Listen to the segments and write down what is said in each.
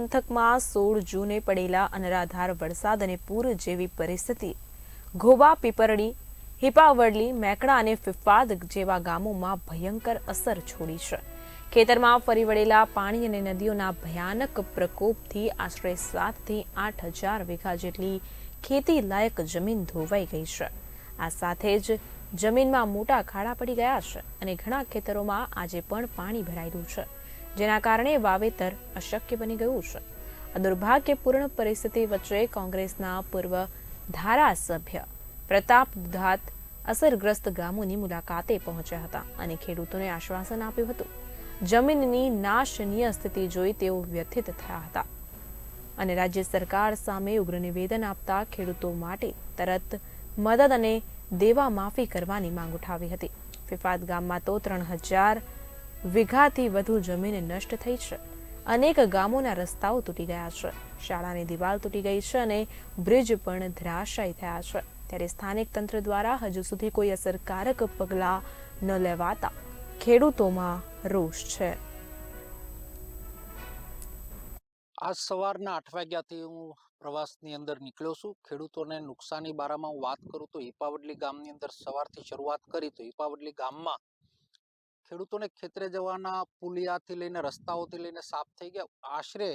પંથકમાં સોળ જૂને પડેલા અનરાધાર વરસાદ અને પૂર જેવી પરિસ્થિતિ. ઘોબા, પીપરડી, હિપાવડલી મેકડા અને ફિફાદ જેવા ગામોમાં ભયંકર અસર છોડી છે. ખેતરમાં ફરી વળેલા પાણી અને નદીઓના ભયાનક પ્રકોપથી આશરે સાતથી આઠ હજાર વીઘા જેટલી ખેતી લાયક જમીન ધોવાઈ ગઈ છે. આ સાથે જ જમીનમાં મોટા ખાડા પડી ગયા છે અને ઘણા ખેતરોમાં આજે પણ પાણી ભરાયેલું છે. જેના કારણે વાવેતર અશક્ય બની ગયું છે. આ દુર્ભાગ્યપૂર્ણ પરિસ્થિતિ વચ્ચે કોંગ્રેસના પૂર્વ ધારાસભ્ય પ્રતાપ દુધાત અસરગ્રસ્ત ગામોની મુલાકાતે પહોંચ્યા હતા અને ખેડૂતોને આશ્વાસન આપ્યું હતું. જમીનની નાશનીય સ્થિતિ જોઈ તેઓ વ્યથિત થયા હતા અને રાજ્ય સરકાર સામે ઉગ્ર નિવેદન આપતા ખેડૂતો માટે તરત મદદ અને દેવા માફી કરવાની માંગ ઉઠાવી હતી. ફિફાત ગામમાં તો ત્રણ હજાર વીઘાથી વધુ જમીન નષ્ટ થઈ છે. અનેક ગામોના રસ્તાઓ તૂટી ગયા છે. શાળાની દિવાલ તૂટી ગઈ છે અને બ્રિજ પણ ધરાશાયી થયા છે. ત્યારે સ્થાનિક તંત્ર દ્વારા હજુ સુધી કોઈ અસરકારક પગલાં ન લેવાતા ખેડૂતોમાં રોષ છે. આજ સવારના આઠ વાગ્યાથી હું પ્રવાસની અંદર નીકળ્યો છું. ખેડૂતોને નુકસાની બારામાં વાત કરું તો હિપાવડલી ગામની અંદર સવારથી શરૂઆત કરી તો હિપાવડલી ગામમાં ખેડૂતોને ખેતરે જવાના પુલિયાથી લઈને, રસ્તાઓથી લઈને સાફ થઈ ગયા. આશરે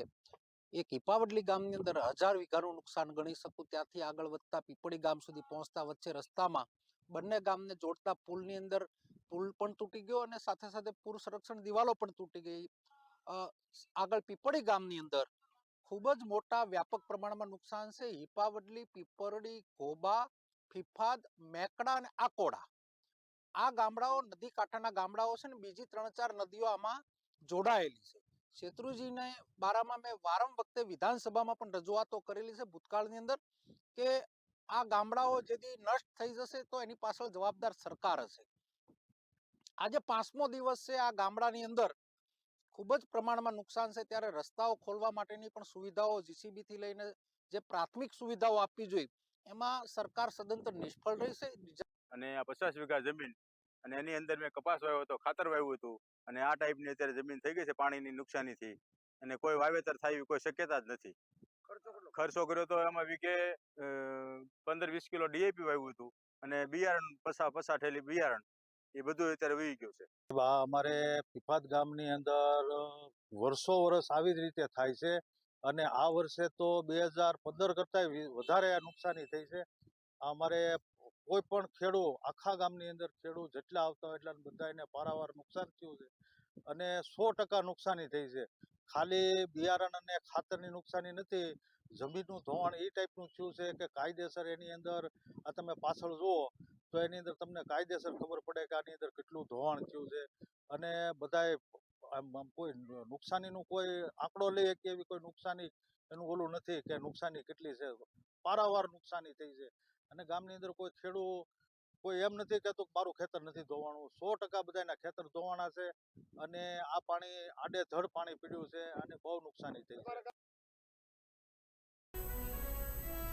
એક હિપાવડલી ગામની અંદર હજાર વીઘાનું નુકસાન ગણી શકું ત્યાંથી આગળ વધતા પીપળી ગામ સુધી પહોંચતા વચ્ચે રસ્તામાં બંને ગામને જોડતા પુલની અંદર પુલ પણ તૂટી ગયો અને સાથે સાથે પૂર સંરક્ષણ દિવાલો પણ તૂટી ગઈ. આગળ પીપળી ગામની અંદર ખૂબ જ મોટા વ્યાપક પ્રમાણમાં નુકસાન છે. હિપાવડલી પીપરડી, ઘોબા, ફિફાદ મેકડા અને આકોડા. આ ગામડાઓ, નદી કાંઠાના ગામડાઓ છે ને, બીજી ત્રણ ચાર નદીઓ આમાં જોડાયેલી છે. શેત્રુજીને બારામાં મેં વારંવાર વખતે વિધાનસભામાં પણ રજૂઆતો કરેલી છે ભૂતકાળની અંદર કે આ ગામડાઓ જેથી નષ્ટ થઈ જશે તો એની પાછળ જવાબદાર સરકાર હશે. આજે પાંચમો દિવસ છે આ ગામડાની અંદર. ખૂબ જ પ્રમાણમાં નુકસાન છે. ત્યારે રસ્તાઓ ખોલવા માટેની પણ સુવિધાઓ જીસીબીથી લઈને જે પ્રાથમિક સુવિધાઓ આપવી જોઈએ, એમાં સરકાર સદંતર નિષ્ફળ રહી છે અને પચાસ વીઘા જમીન અને એની અંદર મેં કપાસ વાવ્યો હતો ખાતર વાવ્યું હતું અને આ ટાઈપની અત્યારે જમીન થઈ ગઈ છે પાણીની નુકસાનીથી. અને કોઈ વાવેતર થાય એવી કોઈ શક્યતા જ નથી. ખર્ચો કર્યો તો એમાં વીઘે અ, પંદર વીસ કિલો ડીએપી વાવ્યું હતું અને બિયારણ પસા પસા ઠેલી બિયારણ એ બધું અત્યારે વહી ગયું છે. આ અમારે પીપાત ગામની અંદર વર્ષો વર્ષ આવી જ રીતે થાય છે અને આ વર્ષે તો બે હજાર પંદર કરતા વધારે આ નુકસાની થઈ છે. અમારે કોઈ પણ ખેડૂ આખા ગામની અંદર ખેડૂ જેટલા આવતા હોય એટલા બધાને પારાવાર નુકસાન થયું છે અને સો ટકા નુકસાની થઈ છે. ખાલી બિયારણ અને ખાતરની નુકસાની નથી, જમીનનું ધોવાણ એ ટાઈપનું થયું છે કે કાયદેસર એની અંદર આ તમે પાછળ જુઓ તો એની અંદર તમને કાયદેસર ખબર પડે કે આની અંદર કેટલું ધોવાણ થયું છે અને આમ કોઈ નુકસાનીનું કોઈ આંકડો લઈએ કે એવી કોઈ નુકસાની એનું ઓલું નથી કે નુકસાની કેટલી છે. પારાવાર નુકસાની થઈ છે. અને ગામની અંદર કોઈ ખેડૂત કોઈ એમ નથી કહેતું કે મારું ખેતર નથી ધોવાણું સો ટકા બધાના ખેતર ધોવાણા છે અને આ પાણી આડેધડ પાણી પીડ્યું છે અને બહુ નુકસાની થઈ છે.